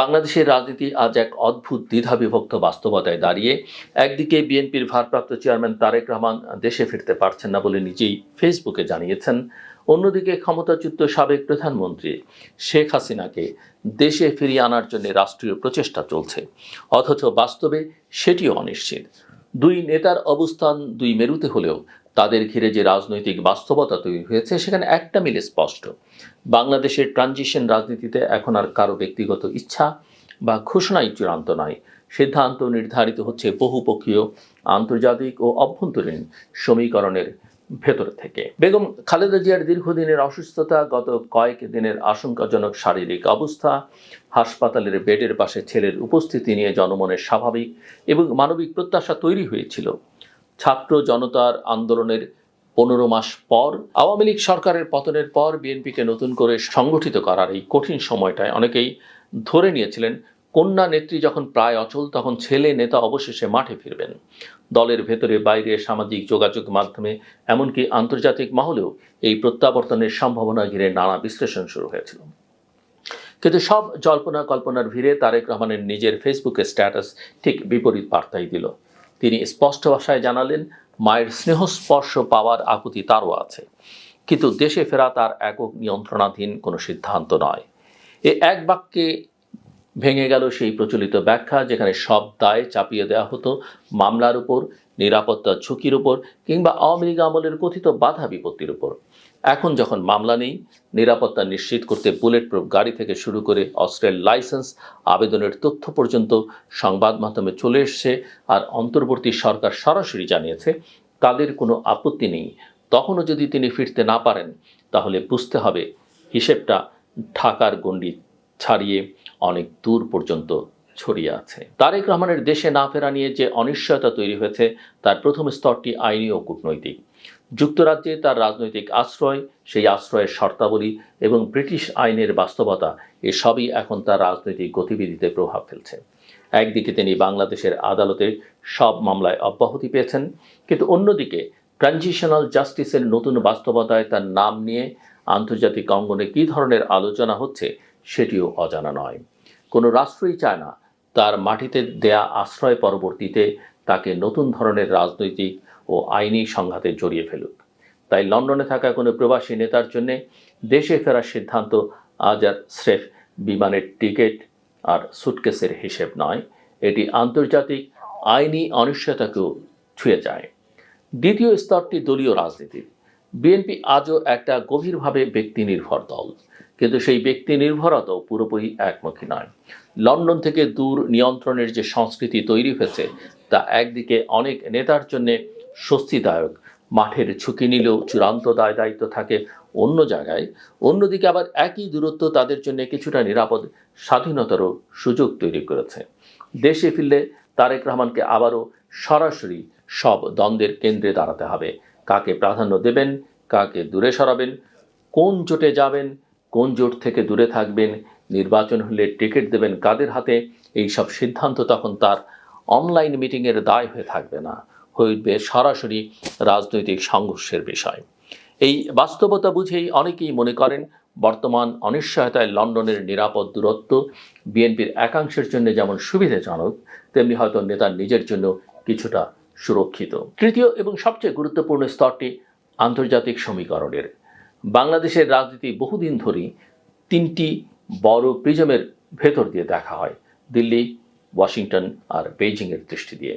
বাংলাদেশের রাজনীতি আজ এক অদ্ভুত দ্বিধাবিভক্ত বাস্তবতায় দাঁড়িয়ে। একদিকে বিএনপির ভারপ্রাপ্ত চেয়ারম্যান তারেক রহমান দেশে ফিরতে পারছেন না বলে নিজেই ফেসবুকে জানিয়েছেন। অন্যদিকে ক্ষমতাচ্যুত সাবেক প্রধানমন্ত্রী শেখ হাসিনাকে দেশে ফিরিয়ে আনার জন্য রাষ্ট্রীয় প্রচেষ্টা চলছে। অথচ বাস্তবে সেটিও অনিশ্চিত। দুই নেতার অবস্থান দুই মেরুতে হলেও তাদের ঘিরে যে রাজনৈতিক বাস্তবতা তৈরি হয়েছে, সেখানে একটা মিলে স্পষ্ট। বাংলাদেশের ট্রানজিশন রাজনীতিতে এখন আর কারও ব্যক্তিগত ইচ্ছা বা ঘোষণাই চূড়ান্ত নয়। সিদ্ধান্ত নির্ধারিত হচ্ছে বহুপক্ষীয়, আন্তর্জাতিক ও অভ্যন্তরীণ সমীকরণের ভেতর থেকে। বেগম খালেদা জিয়ার দীর্ঘদিনের অসুস্থতা, গত কয়েক দিনের আশঙ্কাজনক শারীরিক অবস্থা, হাসপাতালের বেডের পাশে ছেলের উপস্থিতি নিয়ে জনমনের স্বাভাবিক এবং মানবিক প্রত্যাশা তৈরি হয়েছিল। ছাত্র জনতার আন্দোলনের পনেরো মাস পর, আওয়ামী লীগ সরকারের পতনের পর বিএনপিকে নতুন করে সংগঠিত করার এই কঠিন সময়টায় অনেকেই ধরে নিয়েছিলেন, কন্যা নেত্রী যখন প্রায় অচল, তখন ছেলে নেতা অবশেষে মাঠে ফিরবেন। দলের ভেতরে বাইরে সামাজিক যোগাযোগ মাধ্যমে, এমনকি আন্তর্জাতিক মহলেও এই প্রত্যাবর্তনের সম্ভাবনা ঘিরে নানা বিশ্লেষণ শুরু হয়েছিল। কিন্তু সব জল্পনা কল্পনার ভিড়ে তারেক রহমানের নিজের ফেসবুকে স্ট্যাটাস ঠিক বিপরীত বার্তাই দিল। তিনি স্পষ্ট ভাষায় জানালেন, মায়ের স্নেহস্পর্শ পাওয়ার আকুতি তারও আছে। কিন্তু দেশে ফেরা তার একক নিয়ন্ত্রণাধীন কোনো সিদ্ধান্ত নয়। এ এক বাক্যে ভেঙে গেল সেই প্রচলিত ব্যাখ্যা, যেখানে সব দায় চাপিয়ে দেওয়া হতো মামলার উপর, নিরাপত্তা ঝুঁকির উপর, কিংবা আওয়ামী লীগ আমলের কথিত বাধা বিপত্তির উপর। এখন যখন মামলা নেই, নিরাপত্তা নিশ্চিত করতে বুলেট প্রুফ গাড়ি থেকে শুরু করে অস্ত্রের লাইসেন্স, আবেদনের তথ্য পর্যন্ত সংবাদ মাধ্যমে চলে এসছে আর অন্তর্বর্তী সরকার সরাসরি জানিয়েছে, তাদের কোনো আপত্তি নেই। তখনও যদি তিনি ফিরতে না পারেন, তাহলে বুঝতে হবে হিসেবটা ঢাকার গণ্ডি ছাড়িয়ে অনেক দূর পর্যন্ত ছড়িয়ে আছে। তারেক রহমানের দেশে না ফেরা নিয়ে যে অনিশ্চয়তা তৈরি হয়েছে, তার প্রথম স্তরটি আইনি ও কূটনৈতিক। যুক্তরাজ্যে তার রাজনৈতিক আশ্রয়, সেই আশ্রয়ের শর্তাবলী এবং ব্রিটিশ আইনের বাস্তবতা, এসবই এখন তার রাজনৈতিক গতিবিধিতে প্রভাব ফেলছে। একদিকে তিনি বাংলাদেশের আদালতে সব মামলায় অব্যাহতি পেয়েছেন, কিন্তু অন্যদিকে ট্রানজিশনাল জাস্টিসের নতুন বাস্তবতায় তার নাম নিয়ে আন্তর্জাতিক অঙ্গনে কী ধরনের আলোচনা হচ্ছে, সেটিও অজানা নয়। কোনো রাষ্ট্রই চায় না তার মাটিতে দেয়া আশ্রয় পরবর্তীতে তাকে নতুন ধরনের রাজনৈতিক ও আইনি সংঘাতে জড়িয়ে ফেলুক। তাই লন্ডনে থাকা কোনো প্রবাসী নেতার জন্য দেশে ফেরার সিদ্ধান্ত আজ আর স্রেফ বিমানের টিকিট আর সুটকেসের হিসেব নয়, এটি আন্তর্জাতিক আইনি অনিশ্চয়তাকেও ছুঁয়ে যায়। দ্বিতীয় স্তরটি দলীয় রাজনীতির। বিএনপি আজও একটা গভীরভাবে ব্যক্তি নির্ভর দল। কিন্তু সেই ব্যক্তি নির্ভরতাও পুরোপুরি একমুখী নয়। লন্ডন থেকে দূর নিয়ন্ত্রণের যে সংস্কৃতি তৈরি হয়েছে, তা একদিকে অনেক নেতার জন্য স্বস্তিদায়ক, মাঠের ঝুঁকি নিলেও চূড়ান্ত দায় দায়িত্ব থাকে অন্য জায়গায়, অন্যদিকে আবার একই দূরত্ব তাদের জন্য কিছুটা নিরাপদ স্বাধীনতারও সুযোগ তৈরি করেছে। দেশে ফিরলে তারেক রহমানকে আবারও সরাসরি সব দ্বন্দ্বের কেন্দ্রে দাঁড়াতে হবে। কাকে প্রাধান্য দেবেন, কাকে দূরে সরাবেন, কোন জোটে যাবেন কোন জোট থেকে দূরে থাকবেন? নির্বাচন হলে টিকিট দেবেন কাদের হাতে? এই সব সিদ্ধান্ত তখন তার অনলাইন মিটিংয়ের দায় হয়ে থাকবে না, হইবে সরাসরি রাজনৈতিক সংঘর্ষের বিষয়। এই বাস্তবতা বুঝেই অনেকেই মনে করেন, বর্তমান অনিশ্চয়তায় লন্ডনের নিরাপদ দূরত্ব বিএনপির একাংশের জন্য যেমন সুবিধাজনক, তেমনি হয়তো নেতার নিজের জন্য কিছুটা সুরক্ষিত। তৃতীয় এবং সবচেয়ে গুরুত্বপূর্ণ স্তরটি আন্তর্জাতিক সমীকরণের। বাংলাদেশের রাজনীতি বহুদিন ধরেই তিনটি বড় প্রিজমের ভেতর দিয়ে দেখা হয়, দিল্লি, ওয়াশিংটন আর বেইজিংয়ের দৃষ্টি দিয়ে।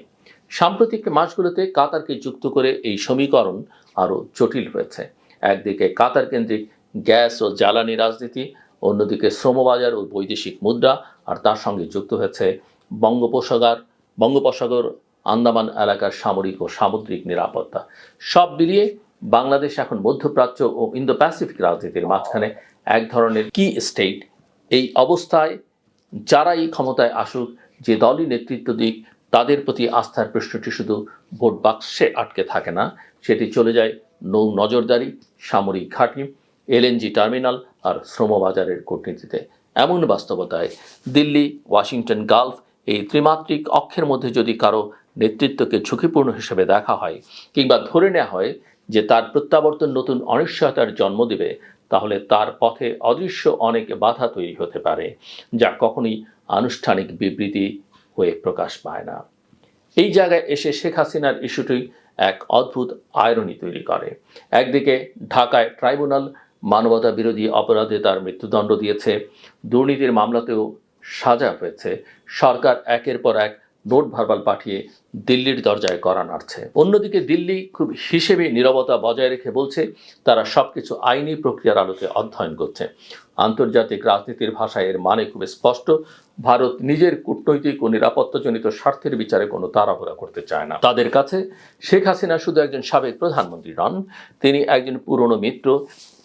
সাম্প্রতিক মাসগুলোতে কাতারকে যুক্ত করে এই সমীকরণ আরও জটিল হয়েছে। একদিকে কাতার কেন্দ্রিক গ্যাস ও জ্বালানি রাজনীতি, অন্যদিকে শ্রমবাজার ও বৈদেশিক মুদ্রা, আর তার সঙ্গে যুক্ত হয়েছে বঙ্গোপসাগর বঙ্গোপসাগর, আন্দামান এলাকার সামরিক ও সামুদ্রিক নিরাপত্তা। সব মিলিয়ে বাংলাদেশ এখন মধ্যপ্রাচ্য ও ইন্দো প্যাসিফিক রাজনীতির মাঝখানে এক ধরনের কি স্টেট এই অবস্থায় যারাই ক্ষমতায় আসুক, যে দলই নেতৃত্ব দিক, তাদের প্রতি আস্থার প্রশ্নটি শুধু ভোট বাক্সে আটকে থাকে না। সেটি চলে যায় নৌ নজরদারি, সামরিক ঘাঁটি এলএনজি টার্মিনাল আর শ্রমবাজারের কূটনীতিতে। এমন বাস্তবতায় দিল্লি, ওয়াশিংটন গালফ এই ত্রিমাত্রিক অক্ষের মধ্যে যদি কারও নেতৃত্বকে ঝুঁকিপূর্ণ হিসেবে দেখা হয় কিংবা ধরে নেওয়া হয় যে তার প্রত্যাবর্তন নতুন অনিশ্চয়তার জন্ম দেবে, তাহলে তার পথে অদৃশ্য অনেক বাধা তৈরি হতে পারে, যা কখনোই আনুষ্ঠানিক বিবৃতি হয়ে প্রকাশ পায় না। এই জায়গায় এসে শেখ হাসিনার ইস্যুটি এক অদ্ভুত আয়রনি তৈরি করে। একদিকে ঢাকায় ট্রাইব্যুনাল মানবতা বিরোধী অপরাধে তার মৃত্যুদণ্ড দিয়েছে, দুর্নীতির মামলাতেও সাজা হয়েছে, সরকার একের পর এক নোট ভার্বাল পাঠিয়ে দিল্লির দরজায় করা নাড়ছে। অন্যদিকে দিল্লি খুব হিসেবে নিরবতা বজায় রেখে বলছে, তারা সবকিছু আইনি প্রক্রিয়ার আলোকে অধ্যয়ন করছে। আন্তর্জাতিক রাজনীতির ভাষায় এর মানে খুব স্পষ্ট। ভারত নিজের কূটনৈতিক ও নিরাপত্তাজনিত স্বার্থের বিচারে কোনো তাড়াহুড়া করতে চায় না। তাদের কাছে শেখ হাসিনা শুধু একজন সাবেক প্রধানমন্ত্রী নন, তিনি একজন পুরনো মিত্র,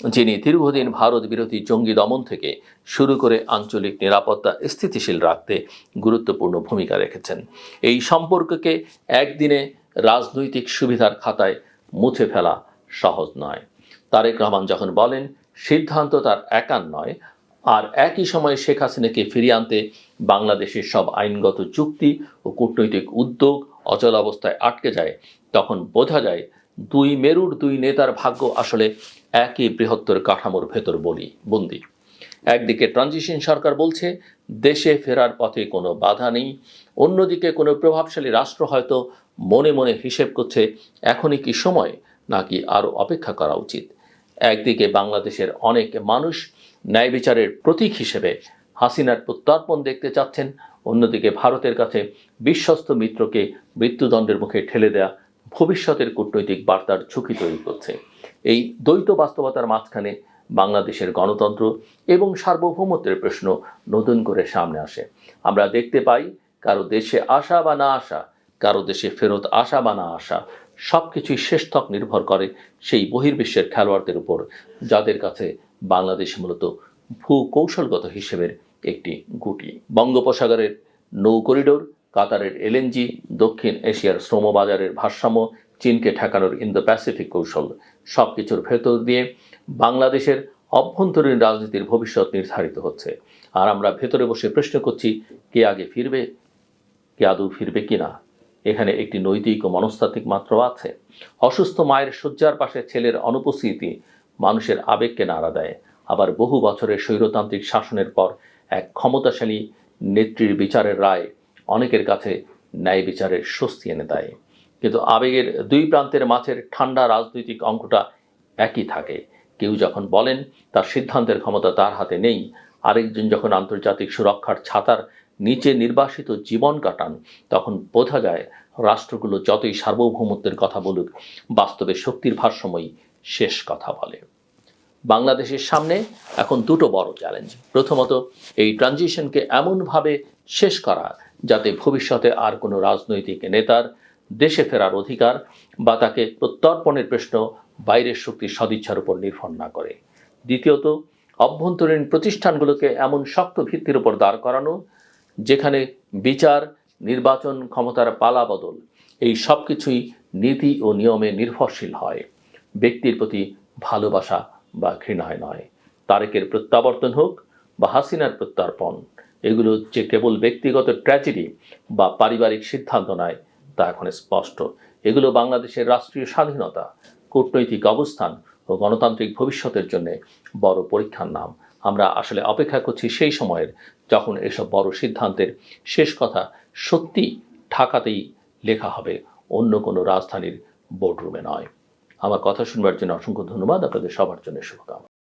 যিনি দীর্ঘদিন ভারত বিরোধী জঙ্গি দমন থেকে শুরু করে আঞ্চলিক নিরাপত্তা স্থিতিশীল রাখতে গুরুত্বপূর্ণ ভূমিকা রেখেছেন। এই সম্পর্ককে একদিনে রাজনৈতিক সুবিধার খাতায় মুছে ফেলা সহজ নয়। তারেক রহমান যখন বলেন সিদ্ধান্ত তার একার নয়। আর একই সময়ে শেখ হাসিনাকে ফিরিয়ে আনতে বাংলাদেশের সব আইনগত চুক্তি ও কূটনৈতিক উদ্যোগ অচল অবস্থায় আটকে যায়। তখন বোঝা যায়, দুই মেরুর দুই নেতার ভাগ্য আসলে একই বৃহত্তর কাঠামোর ভেতর বলি, বন্দি। একদিকে ট্রানজিশন সরকার বলছে, দেশে ফেরার পথে কোনো বাধা নেই। অন্যদিকে কোনো প্রভাবশালী রাষ্ট্র হয়তো মনে মনে হিসেব করছে, এখনই কি সময়, নাকি আরও অপেক্ষা করা উচিত। একদিকে বাংলাদেশের অনেক মানুষ ন্যায় বিচারের প্রতীক হিসেবে হাসিনার প্রত্যর্পণ দেখতে চাচ্ছেন, অন্যদিকে ভারতের কাছে বিশ্বস্ত মিত্রকে মৃত্যুদণ্ডের মুখে ঠেলে দেয়া ভবিষ্যতের কূটনৈতিক বার্তার ঝুঁকি তৈরি করছে। এই দ্বৈত বাস্তবতার মাঝখানে বাংলাদেশের গণতন্ত্র এবং সার্বভৌমত্বের প্রশ্ন নতুন করে সামনে আসে। আমরা দেখতে পাই, কারও দেশে আসা বা না আসা, কারও দেশে ফেরত আসা বা না আসা সব কিছুই শেষতক নির্ভর করে সেই বহির্বিশ্বের খেলোয়াড়দের উপর, যাদের কাছে বাংলাদেশ মূলত ভূ কৌশলগত হিসেবের একটি গুটি। বঙ্গোপসাগরের নৌ করিডোর, কাতারের এলএনজি দক্ষিণ এশিয়ার শ্রমবাজারের ভারসাম্য, চীনকে ঠেকানোর ইন্দো প্যাসিফিক কৌশল সব কিছুর ভেতর দিয়ে বাংলাদেশের অভ্যন্তরীণ রাজনীতির ভবিষ্যৎ নির্ধারিত হচ্ছে। আর আমরা ভেতরে বসে প্রশ্ন করছি, কে আগে ফিরবে, কে আদৌ ফিরবে কিনা? এখানে একটি নৈতিক ও মনস্তাত্ত্বিক মাত্রা আছে। অসুস্থ মায়ের শয্যার পাশে ছেলের অনুপস্থিতি মানুষের আবেগকে নাড়া দেয়। আবার বহু বছরের স্বৈরতান্ত্রিক শাসনের পর এক ক্ষমতাশালী নেত্রীর বিচারের রায় অনেকের কাছে ন্যায় বিচারের স্বস্তি এনে দেয়। কিন্তু আবেগের দুই প্রান্তের মাঝের ঠান্ডা রাজনৈতিক অঙ্কটা একই থাকে। কেউ যখন বলেন, তার সিদ্ধান্তের ক্ষমতা তার হাতে নেই, আরেকজন যখন আন্তর্জাতিক সুরক্ষার ছাতার নিচে নির্বাসিত জীবন কাটান, তখন বোঝা যায় রাষ্ট্রগুলো যতই সার্বভৌমত্বের কথা বলুক, বাস্তবে শক্তির ভারসাম্যই শেষ কথা বলে। বাংলাদেশের সামনে এখন দুটো বড় চ্যালেঞ্জ প্রথমত, এই ট্রানজিশনকে এমনভাবে শেষ করা যাতে ভবিষ্যতে আর কোনো রাজনৈতিক নেতার দেশে ফেরার অধিকার বা তাকে প্রত্যর্পণের প্রশ্ন বাইরের শক্তির সদিচ্ছার উপর নির্ভর না করে। দ্বিতীয়ত, অভ্যন্তরীণ প্রতিষ্ঠানগুলোকে এমন শক্ত ভিত্তির উপর দাঁড় করানো যেখানে বিচার, নির্বাচন ক্ষমতার পালা বদল, এই সব কিছুই নীতি ও নিয়মে নির্ভরশীল হয়। ব্যক্তির প্রতি ভালোবাসা বা ঘৃণায় নয়। তারেকের প্রত্যাবর্তন হোক বা হাসিনার প্রত্যার্পণ, এগুলো যে কেবল ব্যক্তিগত ট্র্যাজেডি বা পারিবারিক সিদ্ধান্ত নয়, তা এখন স্পষ্ট। এগুলো বাংলাদেশের রাষ্ট্রীয় স্বাধীনতা, কূটনৈতিক অবস্থান ও গণতান্ত্রিক ভবিষ্যতের জন্য বড় পরীক্ষার নাম। আমরা আসলে অপেক্ষা করছি সেই সময়ের যখন এসব বড় সিদ্ধান্তের শেষ কথা সত্যি ঢাকাতেই লেখা হবে, অন্য কোনো রাজধানীর বোর্ডরুমে নয়। আমার কথা শুনবার জন্য অসংখ্য ধন্যবাদ। আপনাদের সবার জন্য শুভকামনা।